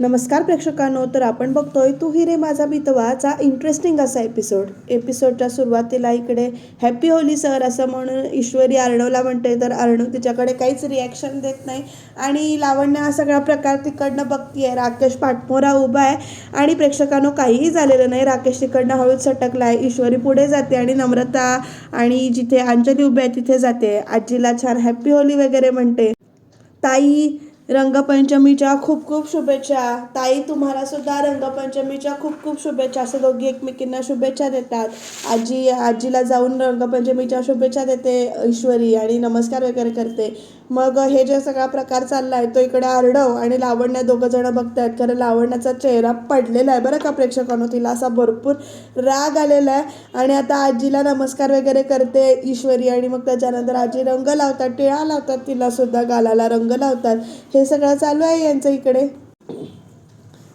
नमस्कार प्रेक्षकांनो तर आपण बघतोय तू हिरे माझा बितवाचा इंटरेस्टिंग असा एपिसोड एपिसोडच्या सुरुवातीला इकडे हॅपी होली सर असं म्हणून ईश्वरी आर्णवला म्हणते तर अर्णव तिच्याकडे काहीच रिॲक्शन देत नाही. आणि लावण्य हा सगळा प्रकार तिकडनं बघतीये. राकेश पाठमोरा उभा आहे आणि प्रेक्षकांनो काहीही झालेलं नाही. राकेश तिकडनं हळूच सटकला आहे ईश्वरी पुढे जाते आणि नम्रता आणि जिथे अंजली उभी आहे तिथे जाते. आजीला छान हॅपी होली वगैरे म्हणते. ताई रंगपंचमीच्या खूप खूप शुभेच्छा. ताई तुम्हाला सुद्धा रंगपंचमीच्या खूप खूप शुभेच्छा. असं दोघी एकमेकींना शुभेच्छा देतात. आजी आजीला जाऊन रंगपंचमीच्या शुभेच्छा देते ईश्वरी आणि नमस्कार वगैरे करते. मग हे जे सगळा प्रकार चालला आहे तो इकडे आरडव आणि लावण्या दोघं जण बघतायत. कारण लावण्याचा चेहरा पडलेला आहे बरं का प्रेक्षकांनो. तिला असा भरपूर राग आलेला आहे. आणि आता आजीला नमस्कार वगैरे करते ईश्वरी आणि मग त्याच्यानंतर आजी रंग लावतात टिळा लावतात. तिला सुद्धा गालाला रंग लावतात. हे सगळं चालू आहे यांचं इकडे.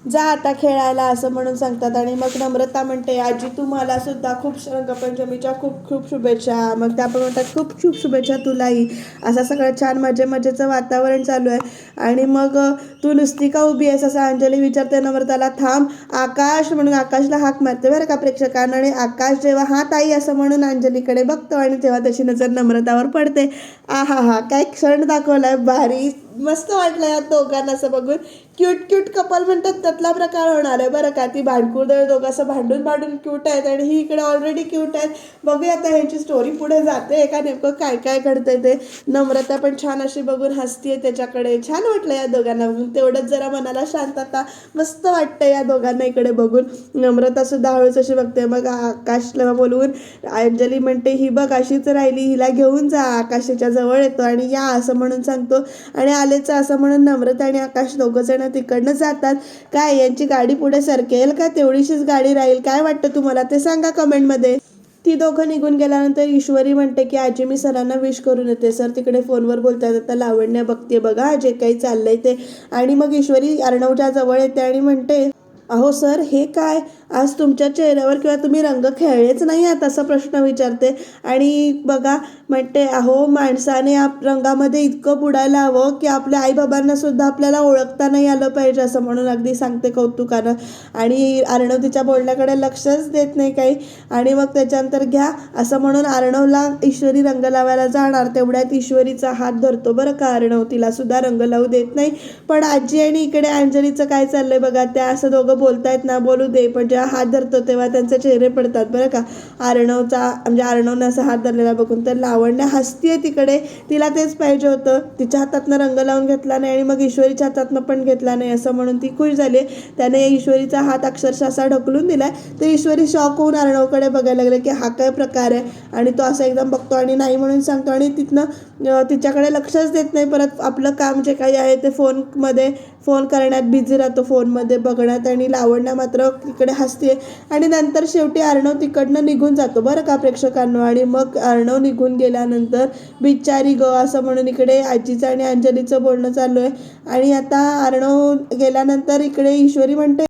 जा आता खेळायला असं म्हणून सांगतात आणि मग नम्रता म्हणते आजी तुम्हाला सुद्धा खूप रंगपंचमीच्या खूप खूप शुभेच्छा. मग त्या पण म्हणतात खूप खूप शुभेच्छा तुलाही. असं सगळं छान मजे मजेचं वातावरण चालू आहे. आणि मग तू नुसती का उभी आहेस? असं अंजली विचारते नम्रताला. थांब आकाश. म्हणून आकाशला हाक मारते बरं का प्रेक्षकांना. आणि आकाश जेव्हा हा ताई असं म्हणून अंजलीकडे बघतो आणि तेव्हा त्याची नजर नम्रतावर पडते. आ हा हा काय क्षण दाखवलाय भारी मस्त वाटलं या दोघांना असं बघून. क्यूट क्यूट कपल म्हणतात त्यातला प्रकार होणार आहे बरं का. ती भांडकुळदळ दोघं असं भांडून भांडून क्यूट आहेत आणि ही इकडे ऑलरेडी क्यूट आहेत. बघूया आता ह्यांची स्टोरी पुढे जाते. का नेमकं काय काय घडतंय ते. नम्रता पण छान अशी बघून हसतीये त्याच्याकडे. छान वाटलं या दोघांना बघून. तेवढंच जरा मनाला शांतता मस्त वाटतं या दोघांना इकडे बघून. नम्रता सुद्धा हळूच अशी बघते. मग आकाशला बोलवून अंजली म्हणते ही बघ अशीच राहिली. हिला घेऊन जा. आकाशाच्या जवळ येतो आणि या असं म्हणून सांगतो. आणि आलेच असं म्हणून नम्रता आणि आकाश दोघं जण तिकडनं जातात. काय यांची गाडी पुढे सरकेल का? तेवढीशीच गाडी राहील. काय वाटतं तुम्हाला? ते सांगा कमेंटमध्ये. ती दोघं निघून गेल्यानंतर ईश्वरी म्हणते की आजी मी सरांना विश करून येते. सर तिकडे फोनवर बोलतात. आता लावण्या बघते बघा जे काही चाललंय ते. आणि मग ईश्वरी अर्णवच्या जवळ येते आणि म्हणते अहो सर हे काय? आज तुमच्या चेहऱ्यावर किंवा तुम्ही रंग खेळलेच नाही आहात असा प्रश्न विचारते. आणि बघा म्हणते अहो माणसाने आप रंगामध्ये इतकं बुडायला हवं की आपल्या आईबाबांना सुद्धा आपल्याला ओळखता नाही आलं पाहिजे असं म्हणून अगदी सांगते कौतुकानं. आणि अर्णव तिच्या बोलण्याकडे लक्षच देत नाही काही. आणि मग त्याच्यानंतर घ्या असं म्हणून अर्णवला ईश्वरी रंग लावायला जाणार. तेवढ्यात ईश्वरीचा हात धरतो बरं का अर्णव तिला सुद्धा रंग लावू देत नाही. पण आजी आणि इकडे अंजलीचं काय चाललंय बघा त्या असं दोघं बोलतायत ना बोलू दे पण ज्या हात धरतो तेव्हा त्यांचे चेहरे पडतात. बरं का? अर्णवचा म्हणजे अर्णवनं असा हात धरलेला बघून. तर लावण्य आहे तिकडे. तिला तेच पाहिजे होतं. तिच्या हातातनं रंग लावून घेतला नाही आणि मग ईश्वरीच्या हातातनं पण घेतला नाही असं म्हणून ती खुश झाली. त्याने ईश्वरीचा हात अक्षरशः असा ढकलून दिलाय. तर ईश्वरी शॉक होऊन अर्णवकडे बघायला लागले की हा काय प्रकार आहे? आणि तो असा एकदम बघतो आणि नाही म्हणून सांगतो. आणि तिथनं तिच्याकडे लक्षच देत नाही. परत आपलं काम जे काही आहे ते फोनमध्ये फोन करण्यात बिझी राहतो फोनमध्ये बघण्यात आणि लावण्या मात्र इकडे हसते. आणि नंतर शेवटी अर्णव तिकडनं निघून जातो बरं का प्रेक्षकांनो? आणि मग अर्णव निघून गेल्यानंतर बिचारी ग असं म्हणून इकडे आजीचं आणि अंजलीचं बोलणं चालू आहे. आणि आता अर्णव गेल्यानंतर इकडे ईश्वरी म्हणते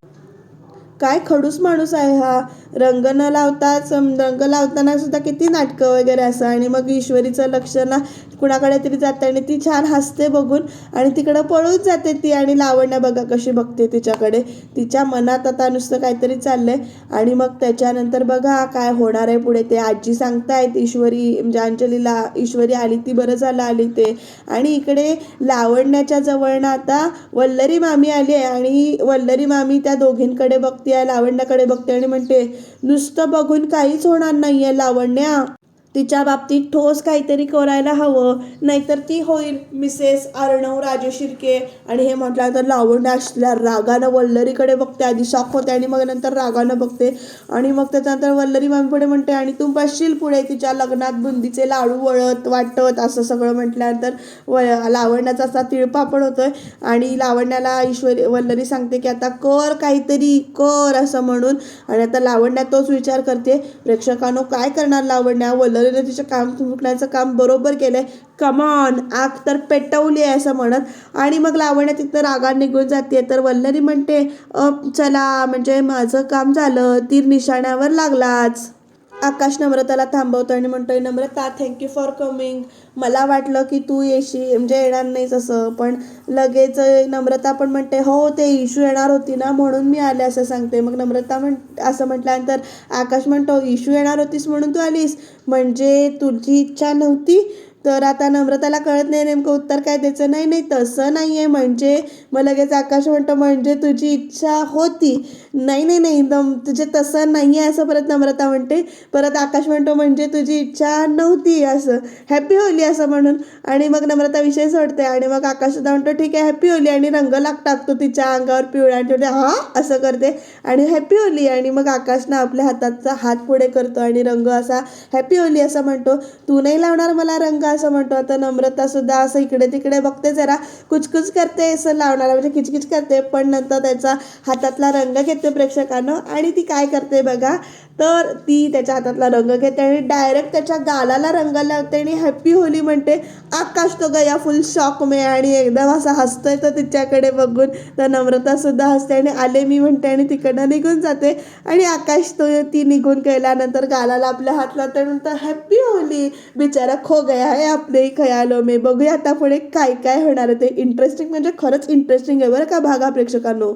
काय खडूस माणूस आहे हा? रंग न लावताच रंग लावताना सुद्धा किती नाटकं वगैरे असं. आणि मग ईश्वरीचं लक्ष ना कुणाकडे तरी जाते आणि ती छान हसते बघून. आणि तिकडं पळून जाते ती आणि लावण्या बघा कशी बघते तिच्याकडे. तिच्या मनात आता नुसतं काहीतरी चाललंय. आणि मग त्याच्यानंतर बघा काय होणार आहे पुढे ते. आजी सांगतायत ईश्वरी म्हणजे अंजलीला ईश्वरी आली ती बरं झालं आली ते. आणि इकडे लावण्याच्या जवळनं आता वल्लरी मामी आली आहे. आणि वल्लरी मामी त्या दोघींकडे बघते आहे लावण्याकडे बघते आणि म्हणते नुसतं बघून काहीच होणार नाहीये लावण्या. तिच्या बाबतीत ठोस काहीतरी करायला हवं. नाहीतर ती होईल मिसेस अर्णव राजे शिर्के आणि हे म्हटल्यानंतर लावण्य असल्या रागानं वल्लरीकडे बघते. आधी शॉक होते आणि मग नंतर रागानं बघते. आणि मग त्याच्यानंतर वल्लरी मामी पुढे म्हणते आणि तू बसशील पुढे तिच्या लग्नात? बुंदीचे लाडू वळत वाटत असं सगळं म्हटल्यानंतर व लावण्याचा असा तिळपापड होतोय. आणि लावण्याला ईश्वरी वल्लरी सांगते की आता कर काहीतरी कर असं म्हणून. आणि आता लावण्या तोच विचार करते. प्रेक्षकांनो काय करणार लावण्या? नरेंद्र तिचं काम फुकण्याचं काम बरोबर केलंय. कमॉन आग तर पेटवली आहे असं म्हणत. आणि मग लावण्या तिथं रागात निघून जाते. तर वल्लरी म्हणते "अ, चला म्हणजे माझं काम झालं. तीर निशाण्यावर लागलाच. आकाश नम्रताला थांबवतो आणि म्हणतोय नम्रता थँक्यू फॉर कमिंग मला वाटलं की तू येशी म्हणजे येणार नाहीस असं. पण लगेच नम्रता पण म्हणते हो ते इशू येणार होती ना म्हणून मी आले असं सांगते. मग नम्रता म्हण असं म्हटल्यानंतर आकाश म्हणतो इशू येणार होतीस म्हणून तू आलीस. म्हणजे तुझी इच्छा नव्हती तर आता नम्रताला कळत नाही नेमकं उत्तर काय द्यायचं. नाही नाही तसं नाही आहे म्हणजे मग लगेच आकाश म्हणतो म्हणजे तुझी इच्छा होती. नाही नाही नाही दम तुझे तसं नाही आहे असं परत नम्रता म्हणते. परत आकाश म्हणतो म्हणजे तुझी इच्छा नव्हती असं. हॅपी होली असं म्हणून. आणि मग नम्रता विषय सोडते. आणि मग आकाश सुद्धा म्हणतो ठीक आहे हॅपी होली आणि रंग लाग टाकतो तिच्या अंगावर पिवळा आणि म्हणते हा? असं करते. आणि हॅपी होली. आणि मग आकाशनं आपल्या हाताचा हात पुढे करतो आणि रंग असा हॅपी होली असं म्हणतो. तू नाही लावणार मला रंग असं म्हणतो आता नम्रता सुद्धा असं इकडे तिकडे बघते जरा कुचकुच करते असं लावणार म्हणजे किचकिच करते पण नंतर त्याचा हातातला रंग घेते प्रेक्षकानं आणि ती काय करते बघा तर ती त्याच्या हातातला रंग घेते आणि डायरेक्ट त्याच्या गालाला रंग लावते आणि हॅप्पी होली म्हणते आकाश तो गया फुल शॉक मे आणि एकदम असा हसतोय तर तिच्याकडे बघून तर नम्रता सुद्धा हसते आणि आले मी म्हणते आणि तिकडनं निघून जाते आणि आकाश तो ती निघून गेल्यानंतर गालाला आपल्या हात लावते नंतर हॅप्पी होली बिचारा खो गया है. आपले खयालो मे? बघूया आता पुढे काय काय होणार आहे ते. इंटरेस्टिंग म्हणजे खरंच इंटरेस्टिंग आहे बरं का भागा प्रेक्षकांनो.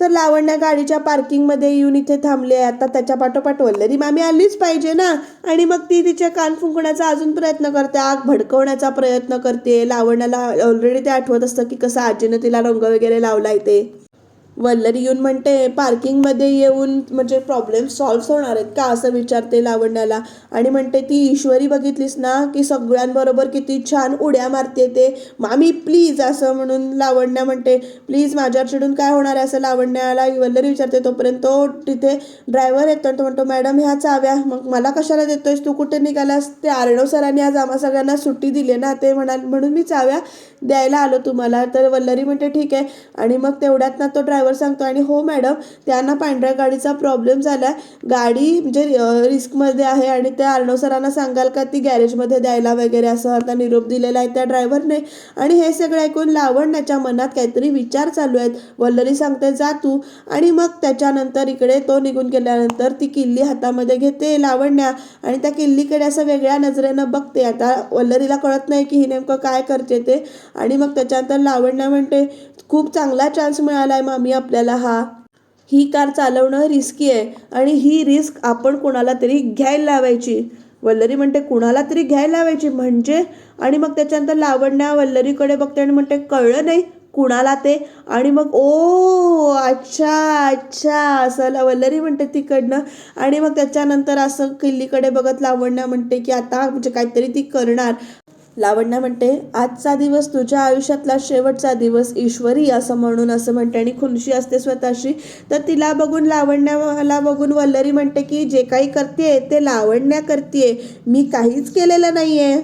तर लावण्या गाडीच्या पार्किंगमध्ये येऊन इथे थांबले आहे. आता त्याच्या पाठोपाठ वल्लरी मामी आलीच पाहिजे ना. आणि मग ती तिच्या कान फुंकण्याचा अजून प्रयत्न करते. आग भडकवण्याचा प्रयत्न करते. लावण्याला ऑलरेडी ते आठवत असतं की कसं आजीनं तिला रंग वगैरे लावलाय ते. वल्लरी येऊन म्हणते पार्किंगमध्ये येऊन म्हणजे प्रॉब्लेम सॉल्व होणार आहेत का? असं विचारते लावण्याला. आणि म्हणते ती ईश्वरी बघितलीस ना की सगळ्यांबरोबर किती छान उड्या मारते ते? मामी प्लीज असं म्हणून लावण्या म्हणते प्लीज माझ्यावर चिडून काय होणार आहे? असं लावण्याला वल्लरी विचारते तोपर्यंत तो तिथे ड्रायव्हर येतो. आणि तो म्हणतो मॅडम ह्या चाव्या मग मला कशाला देतोयस? तू कुठे निघालास? ते आर्णव सरांनी आज आम्हा सगळ्यांना सुट्टी दिली ना? ते म्हणाल म्हणून मी चाव्या द्यायला आलो तुम्हाला. तर वल्लरी म्हणते ठीक आहे. आणि मग तेवढ्यात ना तो ड्रायव्हर सांगतो आणि हो मॅडम त्यांना पांढऱ्या गाडीचा प्रॉब्लेम झाला गाडी म्हणजे रिस्कमध्ये आहे आणि त्या अर्णव सरांना सांगाल का ती गॅरेजमध्ये द्यायला वगैरे? असं आता निरोप दिलेला आहे त्या ड्रायव्हरने आणि हे सगळं ऐकून लावण्याच्या मनात काहीतरी विचार चालू आहेत. वल्लरी सांगते जा तू. आणि मग त्याच्यानंतर इकडे तो निघून गेल्यानंतर ती किल्ली हातामध्ये घेते लावण्या. आणि त्या किल्लीकडे असं वेगळ्या नजरेनं बघते. आता वल्लरीला कळत नाही की ही नेमकं काय करते ते. आणि मग त्याच्यानंतर लावण्या म्हणते खूप चांगला चान्स मिळाला आहे मामी आपल्याला हा. ही कार चालवणं रिस्की आहे आणि ही रिस्क आपण कोणाला तरी घ्यायला लावायची. वल्लरी म्हणते कुणाला तरी घ्यायला लावायची? म्हणजे? आणि मग त्याच्यानंतर लावण्या वल्लरीकडे बघते आणि म्हणते कळलं नाही कुणाला ते. आणि मग ओ अच्छा अच्छा असं ला- वल्लरी म्हणते तिकडनं. आणि मग त्याच्यानंतर असं किल्लीकडे बघत लावण्या म्हणते की आता म्हणजे काहीतरी ती करणार. लावण्या म्हणते आजचा दिवस तुझ्या आयुष्यातला शेवटचा दिवस. ईश्वरी असं म्हणून असं म्हणते आणि खुनशी असते स्वतःशी. तर तिला बघून लावण्याला बघून वल्लरी म्हणते की जे काही करते ते लावण्या करते मी काहीच केलेलं नाही आहे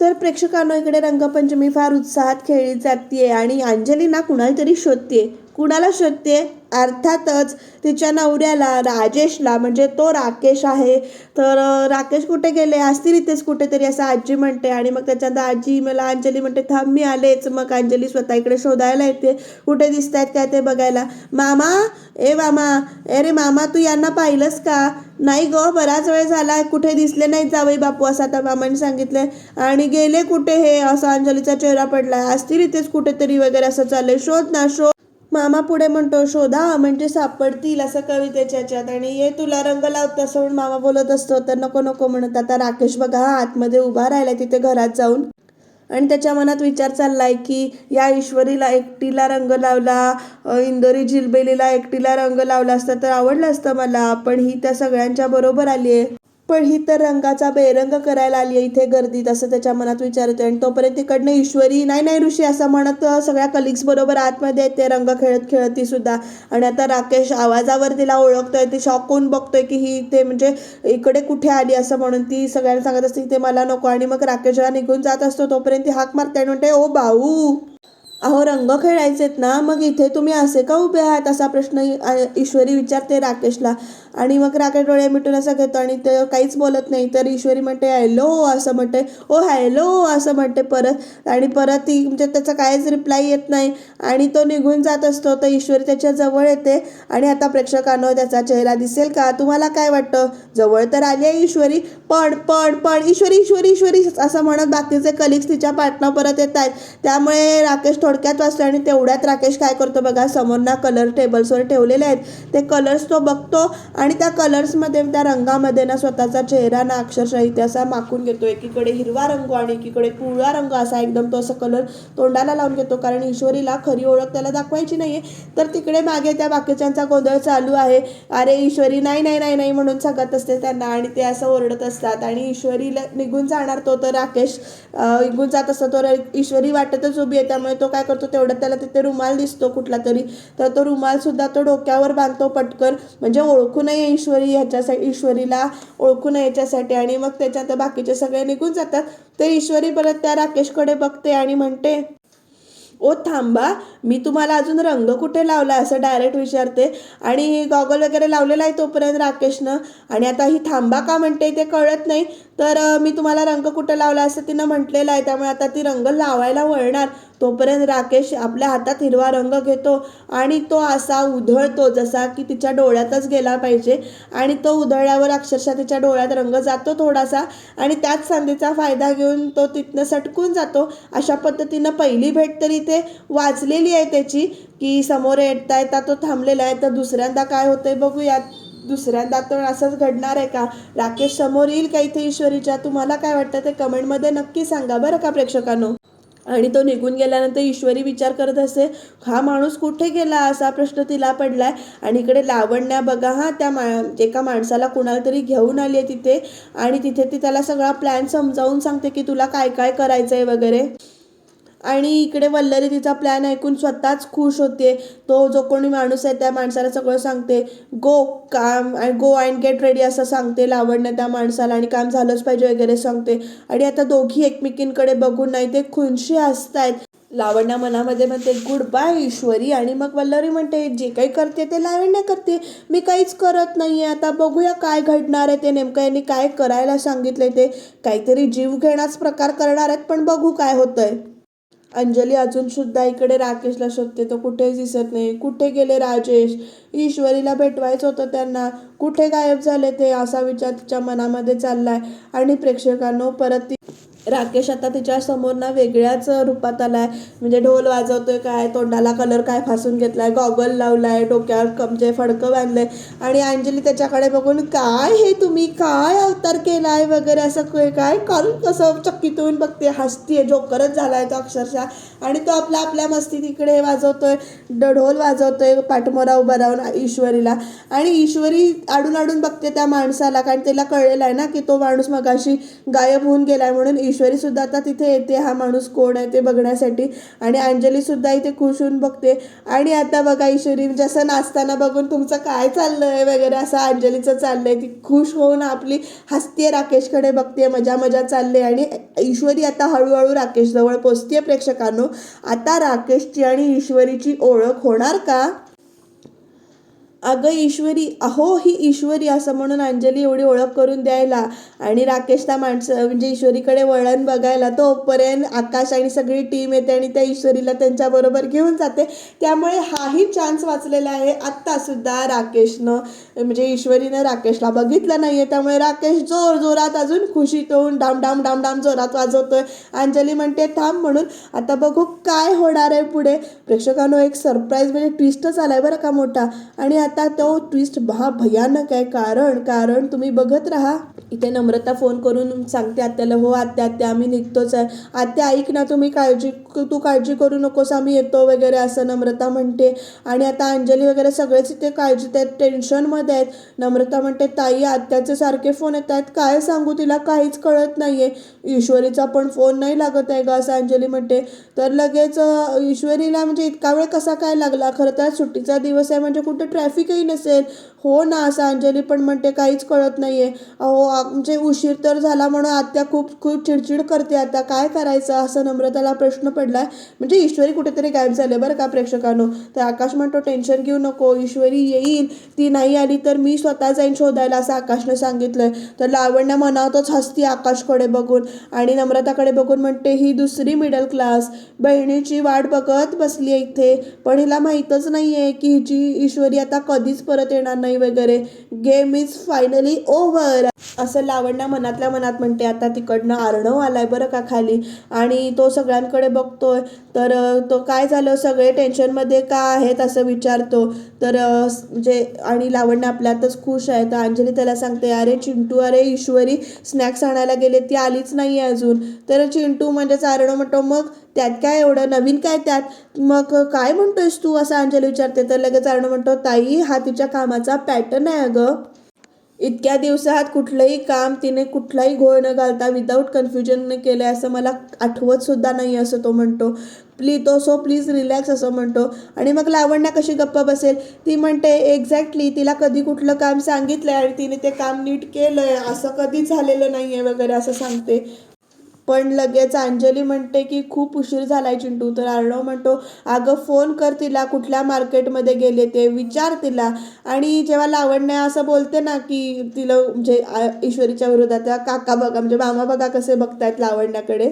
तर प्रेक्षकांनो इकडे रंगपंचमी फार उत्साहात खेळली जाते आणि अंजली ना कुणाला तरी शोधते कुणाला शोधते? अर्थातच तिच्या नवऱ्याला राजेशला म्हणजे तो राकेश आहे. तर राकेश कुठे गेले? असतील इथेच कुठेतरी असं आजी म्हणते. आणि मग त्याच्यानंतर आजी मला अंजली म्हणते थांब मी आलेच. मग अंजली स्वतः इकडे शोधायला येते. कुठे दिसत आहेत काय ते बघायला? मामा ए मामा अरे मामा तू यांना पाहिलंस का? नाही ग बराच वेळ झाला. कुठे दिसले नाही जावई बापू असं आता मामाने सांगितले. आणि गेले कुठे हे? असं अंजलीचा चेहरा पडला. असतील इथेच कुठेतरी वगैरे असं चाललंय. शोध ना शोध. मामा पुढे म्हणतो शोधा म्हणजे सापडतील असं कवितेच्या ह्याच्यात आणि ये तुला रंग लावतो असं म्हणून मामा बोलत असतो. तर नको नको म्हणत आता राकेश बघा आतमध्ये उभा राहिलाय तिथे घरात जाऊन. आणि त्याच्या मनात विचार चाललाय की या ईश्वरीला एकटीला रंग लावला इंदोरी झिलबेलीला एकटीला रंग लावला असता तर आवडलं असतं मला पण ही त्या सगळ्यांच्या बरोबर आली आहे पण ही तर रंगाचा बेरंग करायला आली आहे इथे गर्दीत असं त्याच्या मनात विचार येतो आणि तोपर्यंत तिकडनं ईश्वरी नाही नाही ऋषी असं म्हणत सगळ्या कलिग्स बरोबर आतमध्ये येते रंग खेळत खेळत ती सुद्धा. आणि आता राकेश आवाजावर तिला ओळखतोय ती शॉक होऊन बघतोय की ही ते म्हणजे इकडे कुठे आली असं म्हणून. ती सगळ्यांना सांगत असते की ते मला नको. आणि मग राकेशला निघून जात असतो तोपर्यंत ती हाक मारते आणि म्हणते ओ भाऊ अहो रंग खेळायचेत ना मग इथे तुम्ही असे का उभे आहात? असा प्रश्न ईश्वरी विचारते राकेशला. आणि मग राकेश डोळे मिटून असं घेतो आणि ते काहीच बोलत नाही. तर ईश्वरी म्हणते हॅलो असं म्हणते. ओ हॅलो असं म्हणते परत. आणि परत ती म्हणजे त्याचा काहीच रिप्लाय येत नाही. आणि तो निघून जात असतो. तर ईश्वरी त्याच्याजवळ येते. आणि आता प्रेक्षकांनो त्याचा चेहरा दिसेल का? तुम्हाला काय वाटतं? जवळ तर आली आहे ईश्वरी पण पण पण ईश्वरी ईश्वरी ईश्वरी असं म्हणत बाकीचे कलिग्स तिच्या पाठनं परत येत आहेत. त्यामुळे राकेश थोडक्यात वाचतो आणि तेवढ्यात राकेश काय करतो बघा समोर ना कलर टेबल्सवर ठेवलेले आहेत. ते कलर्स तो बघतो आणि त्या कलर्समध्ये त्या रंगामध्ये ना स्वतःचा चेहरा ना अक्षरशः इथे असा माखून घेतो. एकीकडे हिरवा रंग आणि एकीकडे पिवळा रंग असा एकदम तो असं कलर तोंडाला लावून घेतो. कारण ईश्वरीला खरी ओळख त्याला दाखवायची नाहीये. तर तिकडे मागे त्या बाकीच्यांचा गोंधळ चालू आहे. अरे ईश्वरी नाही नाही नाही नाही म्हणून सांगत असते त्यांना आणि ते असं ओरडत असतात. आणि ईश्वरीला निघून जाणार तो तर राकेश निघून जात असतो. तो र- ईश्वरी वाटतच उभी आहे. त्यामुळे तो काय करतो तेवढ्यात त्याला तिथे रुमाल दिसतो कुठला तरी. तर तो रुमाल सुद्धा तो डोक्यावर बांधतो पटकन. म्हणजे ओळखू नये ईश्वरी ह्याच्यासाठी ईश्वरीला ओळखू नये याच्यासाठी. आणि मग त्याच्यात बाकीचे सगळे निघून जातात. तर ईश्वरी परत त्या राकेशकडे बघते आणि म्हणते ओ थांबा मी तुम्हाला अजून रंग कुठे लावला? असं डायरेक्ट विचारते. आणि गॉगल वगैरे लावलेला आहे तोपर्यंत राकेशनं. आणि आता ही थांबा का म्हणते ते कळत नाही. तर मी तुम्हाला रंग कुठं लावला असं तिनं म्हटलेलं आहे. त्यामुळे आता ती रंग लावायला वळणार. तोपर्यंत राकेश आपल्या हातात हिरवा रंग घेतो आणि तो असा उधळतो जसा की तिच्या डोळ्यातच गेला पाहिजे. आणि तो उधळल्यावर अक्षरशः तिच्या डोळ्यात रंग जातो थोडासा आणि त्याच संधीचा फायदा घेऊन तो तिथनं सटकून जातो. अशा पद्धतीनं पहिली भेट तरी ते वाचलेली आहे त्याची की समोर येता येता तो थांबलेला आहे. तर दुसऱ्यांदा काय होतंय बघूयात. दुसऱ्यांदा तर असंच घडणार आहे का? राकेश समोर येईल का इथे ईश्वरीच्या? तुम्हाला काय वाटतं ते कमेंटमध्ये नक्की सांगा बरं का प्रेक्षकांनो? आणि तो निघून गेल्यानंतर ईश्वरी विचार करत असे हा माणूस कुठे गेला? असा प्रश्न तिला पडलाय. आणि इकडे लावण्या बघा हा त्या मा एका माणसाला कुणाला तरी घेऊन आली आहे तिथे. आणि तिथे ती त्याला सगळा प्लॅन समजावून सांगते की तुला काय काय करायचं आहे वगैरे. आणि इकडे वल्लरी तिचा प्लॅन ऐकून स्वतःच खुश होते. तो जो कोणी माणूस आहे त्या माणसाला सगळं सांगते. गो काम गो अँड गेट रेडी असं सांगते लावण्य त्या माणसाला आणि काम झालंच पाहिजे वगैरे सांगते. आणि आता दोघी एकमेकींकडे बघून नाही ते खुनशी असतायत. लावण्या मनामध्ये म्हणते गुड बाय ईश्वरी. आणि मग वल्लरी म्हणते जे काही करते ते लावण्या करते. मी काहीच करत नाही आहे आता बघूया काय घडणार आहे ते. नेमकं यांनी काय करायला सांगितलंय ते. काहीतरी जीव घेण्याच प्रकार करणार आहेत पण बघू काय होतंय. अंजली अजून सुद्धा इकडे राकेशला शोधते तो कुठेच दिसत नाही. कुठे गेले राजेश? ईश्वरीला भेटवायचं होतं त्यांना. कुठे गायब झाले ते? असा विचार तिच्या मनामध्ये चाललाय. आणि प्रेक्षकांनो परत ती राकेश आता तिच्या समोर ना वेगळ्याच रूपात आलाय. म्हणजे ढोल वाजवतोय काय तोंडाला कलर काय फासून घेतलाय गॉगल लावलाय डोक्यावर कमचे फडकं बांधलंय. आणि अंजली त्याच्याकडे बघून काय हे तुम्ही? काय अवतार केलाय वगैरे असं काय काय? कारण कसं चक्कीतून बघते हसतीये जोकरच झालाय तो अक्षरशः. आणि तो आपला आपल्या मस्ती तिकडे वाजवतोय ढोल वाजवतोय पाठमोरा उभा राहून ईश्वरीला. आणि ईश्वरी आडून आडून बघते त्या माणसाला कारण तिला कळलेलं आहे ना की तो माणूस मगाशी गायब होऊन गेलाय म्हणून ईश्वरी सुद्धा आता तिथे येते हा माणूस कोण आहे ते बघण्यासाठी. आणि अंजली सुद्धा इथे खुश होऊन बघते. आणि आता बघा ईश्वरी जसं नाचताना बघून तुमचं काय चाललंय वगैरे असं अंजलीचं चाललंय. ती खुश होऊन आपली हसते राकेशकडे बघते मजा मजा चालले. आणि ईश्वरी आता हळूहळू राकेशजवळ पोचते प्रेक्षकांनो. आता राकेशची आणि ईश्वरीची ओळख होणार का? अगं ईश्वरी अहो ही ईश्वरी असं म्हणून अंजली एवढी ओळख करून द्यायला आणि राकेश त्या माणसं म्हणजे ईश्वरीकडे वळण बघायला तोपर्यंत आकाश आणि सगळी टीम येते आणि त्या ईश्वरीला त्यांच्याबरोबर घेऊन जाते. त्यामुळे हाही चान्स वाचलेला आहे. आत्तासुद्धा राकेशनं म्हणजे ईश्वरीनं राकेशला बघितलं नाहीये. त्यामुळे राकेश जोर जोरात अजून खुशीत होऊन डाम डाम डाम डाम जोरात वाजवतोय. अंजली म्हणते थांब म्हणून आता बघू काय होणार आहे पुढे. प्रेक्षकांनो एक सरप्राईज म्हणजे ट्विस्टच आहे बरं का मोठा. आणि आता आता तो ट्विस्ट महा भयानक आहे. कारण कारण तुम्ही बघत राहा. इथे नम्रता फोन करून सांगते आत्याला हो आत्या आत्या आम्ही निघतोच आहे. आत्या ऐक ना तुम्ही काळजी तू काळजी करू नकोस आम्ही येतो वगैरे असं नम्रता म्हणते. आणि आता अंजली वगैरे सगळेच इथे काळजी त्यात टेन्शनमध्ये आहेत. नम्रता म्हणते ताई आत्याचे सारखे फोन येत आहेत. काय सांगू तिला? काहीच कळत नाहीये. ईश्वरीचा पण फोन नाही लागत आहे का असं अंजली म्हणते. तर लगेच ईश्वरीला म्हणजे इतका वेळ कसा काय लागला? खरं तर सुट्टीचा दिवस आहे म्हणजे कुठं ट्रॅफिक काही नसेल. हो ना असं अंजली पण म्हणते काहीच कळत नाहीये. अहो म्हणजे उशीर तर झाला म्हणून आत्या खूप खूप चिडचिड करते आता. काय करायचं? असं नम्रताला प्रश्न पडलाय. म्हणजे ईश्वरी कुठेतरी गायब झाले बरं का प्रेक्षकांनो? तर आकाश म्हणतो टेन्शन घेऊ नको. ईश्वरी येईल. ती नाही आली तर मी स्वतः जाईन शोधायला असं आकाशने सांगितलंय. तर लावण्या मनावतच हसती आकाशकडे बघून. आणि नम्रताकडे बघून म्हणते ही दुसरी मिडल क्लास बहिणीची वाट बघत बसली आहे इथे. पण हिला माहीतच नाही आहे की हिची ईश्वरी आता कधीच परत येणार नाही वगैरे. गेम इज फायनली ओव्हर असं लावण्या मनातल्या मनात म्हणते. आता तिकडनं आर्णव आलाय बरं का खाली? आणि तो सगळ्यांकडे बघतोय. तर तो काय झालं? सगळे टेन्शनमध्ये का आहेत असं विचारतो. तर जे आणि लावण्य आपल्यातच खुश आहे. तर अंजली त्याला सांगते अरे चिंटू अरे ईश्वरी स्नॅक्स आणायला गेले. ती आलीच नाही आहे अजून. तर चिंटू म्हणजेच आर्णव म्हणतो मग त्यात काय एवढं नवीन काय त्यात? मग काय म्हणतोयस तू? असं अंजली विचारते. तर लगेच आर्णव म्हणतो ताई हा तिच्या कामाचा पॅटर्न आहे अगं. इतक्या दिवसात कुठलंही काम तिने कुठलाही घोळ न घालता विदाऊट कन्फ्युजनने केलं असं मला आठवत सुद्धा नाही असं तो म्हणतो. प्ली तो सो प्लीज रिलॅक्स असं म्हणतो. आणि मग लावण्या कशी गप्प बसेल? ती म्हणते एक्झॅक्टली तिला कधी कुठलं काम सांगितलं आणि तिने ते काम नीट केलंय. असं कधीच झालेलं नाही आहे वगैरे असं सांगते. पण लगेच अंजली म्हणते की खूप उशीर झालाय चिंटू. तर अर्णव म्हणतो अगं फोन कर तिला कुठल्या मार्केटमध्ये गेले ते विचार तिला. आणि जेव्हा लावण्या असं बोलते ना की तिला म्हणजे ईश्वरीच्या विरोधात काका बघा म्हणजे मामा बघा कसे बघतायत लावण्याकडे.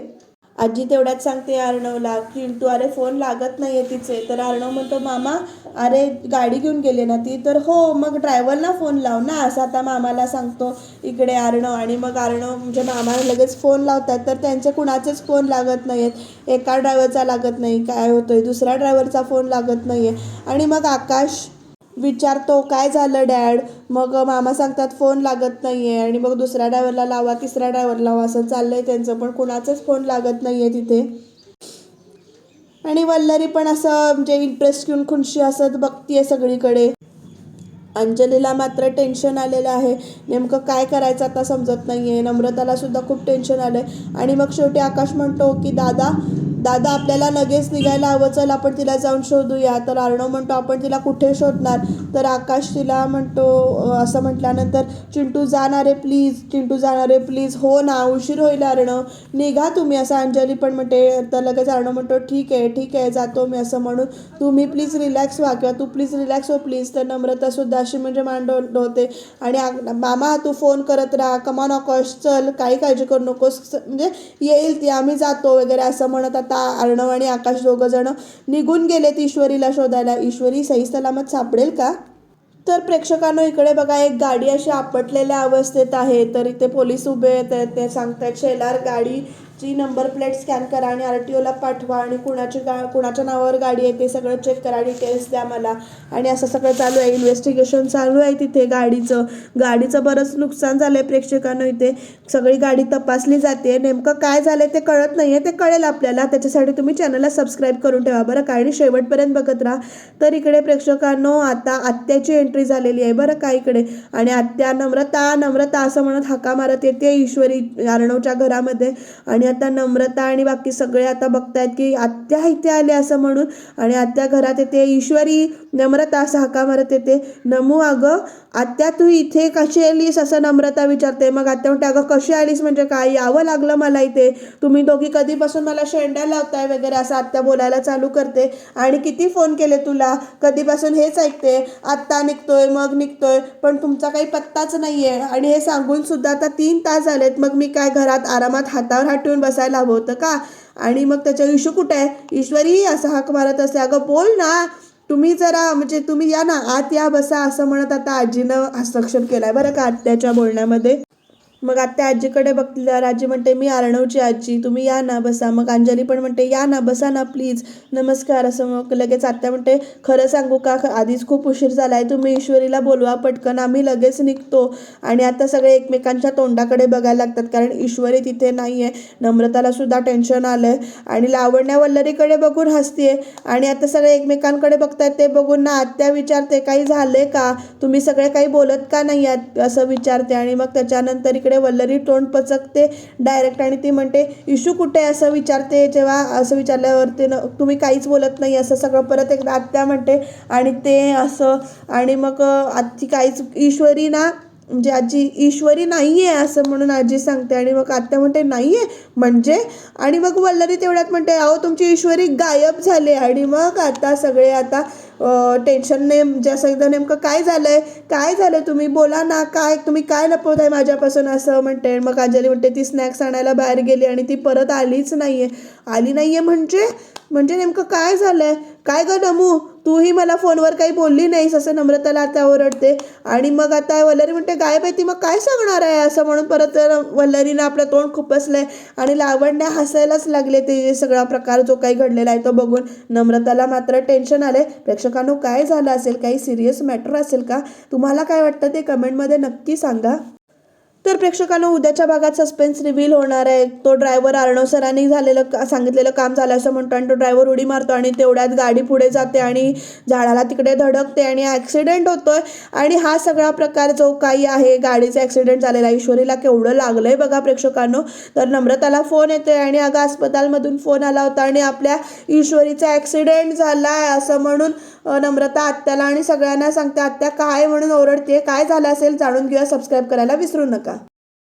आजी तेवढ्यात सांगते अर्णवला चिंटू अरे फोन लागत नाही आहे तिचे. तर अर्णव म्हणतो मामा अरे गाडी घेऊन गेले ना ती? तर हो मग ड्रायव्हरला फोन लाव ना. असं आता मामाला सांगतो इकडे अर्णव. आणि मग अर्णव म्हणजे मामाला लगेच फोन लावतात तर त्यांचे कुणाचेच फोन लागत नाही आहेत एका ड्रायव्हरचा लागत नाही काय होतोय? दुसऱ्या ड्रायव्हरचा फोन लागत नाही आहे आणि मग आकाश विचारतो काय झालं डॅड? मग मामा सांगतात फोन लागत नाही आहे आणि मग दुसऱ्या ड्रायव्हरला लावा तिसऱ्या ड्रायव्हरला लावा असं चाललं आहे त्यांचं पण कुणाचंच फोन लागत नाही आहे तिथे. आणि वल्लरी पण असं म्हणजे इंटरेस्ट घेऊन खुनशी असत बघतीये सगळीकडे. अंजलीला मात्र टेन्शन आलेलं आहे. नेमकं काय करायचं आता समजत नाही नम्रताला सुद्धा खूप टेन्शन आलं आहे आणि मग शेवटी आकाश म्हणतो की दादा दादा आपल्याला लगेच निघायला हवं. चल आपण तिला जाऊन शोधूया. तर अर्णव म्हणतो आपण तिला कुठे शोधणार? तर आकाश तिला म्हणतो असं म्हटल्यानंतर चिंटू जाणार आहे प्लीज चिंटू जाणार आहे प्लीज हो ना उशीर होईल अर्णव. निघा तुम्ही असं अंजली पण म्हणते. तर लगेच अर्णव म्हणतो ठीक आहे ठीक आहे जातो मी असं म्हणून. तुम्ही प्लीज रिलॅक्स व्हा किंवा तू प्लीज रिलॅक्स हो प्लीज तर नम्रता सुद्धा अशी म्हणजे मांडव होते आणि मामा तू फोन करत राहा. कमान आकाश. चल काही काळजी करू नकोस. म्हणजे येईल ती आम्ही जातो वगैरे असं म्हणत आता आता अर्णव आणि आकाश दोघं जण निघून गेलेत ईश्वरीला शोधायला. ईश्वरी सही सलामत सापडेल का? तर प्रेक्षकांनो इकडे बघा एक गाडी अशी आपटलेल्या अवस्थेत आहे. तर इथे पोलीस उभे आहेत ते सांगतायत शेलार गाडी ची नंबर प्लेट स्कॅन करा आणि आर टी ओला पाठवा आणि कुणाची गा कुणाच्या नावावर गाडी आहे ते सगळं चेक करा डिटेल्स द्या मला. आणि असं सगळं चालू आहे इन्व्हेस्टिगेशन चालू आहे तिथे गाडीचं. गाडीचं बरंच नुकसान झालं आहे प्रेक्षकांनो इथे. सगळी गाडी तपासली जाते. नेमकं काय झालं आहे ते कळत नाही आहे ते कळेल आपल्याला. त्याच्यासाठी तुम्ही चॅनलला सबस्क्राईब करून ठेवा बरं काय आणि शेवटपर्यंत बघत राहा. तर इकडे प्रेक्षकांनो आता आत्याची एंट्री झालेली आहे बरं का इकडे? आणि आत्या नम्रता नम्रता असं म्हणत हाका मारत येते ईश्वरी अर्णवच्या घरामध्ये. आणि आता नम्रता आणि बाकी सगळे आता बघतायत की आत्या इथे आले असं म्हणून. आणि आत्या घरात येते. ईश्वरी नम्रता असं हाका मारत येते. नमू अगं आत्या तू इथे कशी आलीस असं नम्रता विचारते. मग आत्या म्हणते अगं कशी आलीस म्हणजे काय? यावं लागलं मला इथे. तुम्ही दोघी कधीपासून मला शेंड्या लावताय वगैरे असं आत्या बोलायला चालू करते. आणि किती फोन केले तुला? कधीपासून हेच ऐकते. आत्ता निघतोय मग निघतोय. पण तुमचा काही पत्ताच नाही आहे आणि हे सांगून सुद्धा आता तीन तास झालेत. मग मी काय घरात आरामात हातावर हात ठेवून बसायला हवं होतं का? आणि मग त्याच्या इशू कुठे आहे? ईश्वरी असं हाक मारत असते. अगं बोल ना. तुम्ही जरा म्हणजे तुम्ही या ना आत या बसा असं म्हणत आता आजीनं हस्तक्षेप केलाय. बरं का आत्याच्या बोलण्यामध्ये? मग आत्या आजीकडे बघल्यावर आजी म्हणते मी अर्णवची आजी तुम्ही या ना बसा. मग अंजली पण म्हणते या ना बसा ना प्लीज नमस्कार असं मग लगेच आत्या म्हणते खरं सांगू का आधीच खूप उशीर झाला आहे तुम्ही ईश्वरीला बोलवा पटकन आम्ही लगेच निघतो. आणि आता सगळे एकमेकांच्या तोंडाकडे बघायला लागतात कारण ईश्वरी तिथे नाही आहे नम्रताला सुद्धा टेन्शन आलं आहे आणि लावण्या वल्लरीकडे बघून हसते आणि आता सगळे एकमेकांकडे बघतायत ते बघून ना आत्या विचारते काही झाले का? तुम्ही सगळे काही बोलत का नाही आहात असं विचारते. आणि मग त्याच्यानंतर इकडे तिकडे वल्लरी तोंड पचकते. डायरेक्ट आणि ती म्हणते इशू कुठे असं विचारते. जेव्हा असं विचारल्यावरती न तुम्ही काहीच बोलत नाही असं सगळं परत एकदा आत्या म्हणते. आणि ते असं आणि मग आत्ती काहीच ईश्वरी ना म्हणजे आजी ईश्वरी नाही आहे असं म्हणून आजी सांगते. आणि मग आत्या म्हणते नाही आहे म्हणजे? आणि मग वल्लरी तेवढ्यात म्हणते अहो तुमची ईश्वरी गायब झाली. आणि मग आता सगळे आता टेन्शनने म्हणजे असं एकदा नेमकं काय झालं आहे काय झालं तुम्ही? बोला ना काय? तुम्ही काय लपवत आहे माझ्यापासून? असं म्हणते. मग अंजली म्हणते ती स्नॅक्स आणायला बाहेर गेली आणि ती परत आलीच नाही आहे आली नाही आहे म्हणजे? म्हणजे नेमकं काय झालं आहे काय गं नमू तूही मला फोनवर काही बोलली नाहीस असं नम्रताला आता ओरडते. आणि मग आता वल्लरी म्हणते गायब आहे ती मग काय सांगणार आहे? असं म्हणून परत वल्लरीनं आपलं तोंड खुपसलंय आणि लावण्या हसायलाच लागले ते सगळा प्रकार जो काही घडलेला आहे तो बघून. नम्रताला मात्र टेन्शन आले प्रेक्षकांनो काय झालं असेल? काही सिरियस मॅटर असेल का? तुम्हाला काय वाटतं ते कमेंटमध्ये नक्की सांगा. तर प्रेक्षकांना उद्याच्या भागात सस्पेन्स रिव्हील होणार आहे. तो ड्रायव्हर अर्णव सरांनी झालेलं का सांगितलेलं काम झालं असं म्हणतो आणि तो ड्रायव्हर उडी मारतो आणि तेवढ्यात गाडी पुढे जाते आणि झाडाला तिकडे धडकते आणि ॲक्सिडेंट होतोय. आणि हा सगळा प्रकार जो काही आहे गाडीचा ॲक्सिडेंट झालेला आहे, ईश्वरीला केवढं लागलं आहे बघा प्रेक्षकांनो. तर नम्रताला फोन येतोय आणि अगं अस्पतालमधून फोन आला होता आणि आपल्या ईश्वरीचा ॲक्सिडेंट झाला आहे असं म्हणून नम्रता आत्याला आणि सगळ्यांना सांगते आत्या काय म्हणून ओरडते काय झालं असेल? जाणून घेऊया. सबस्क्राईब करायला विसरू नका.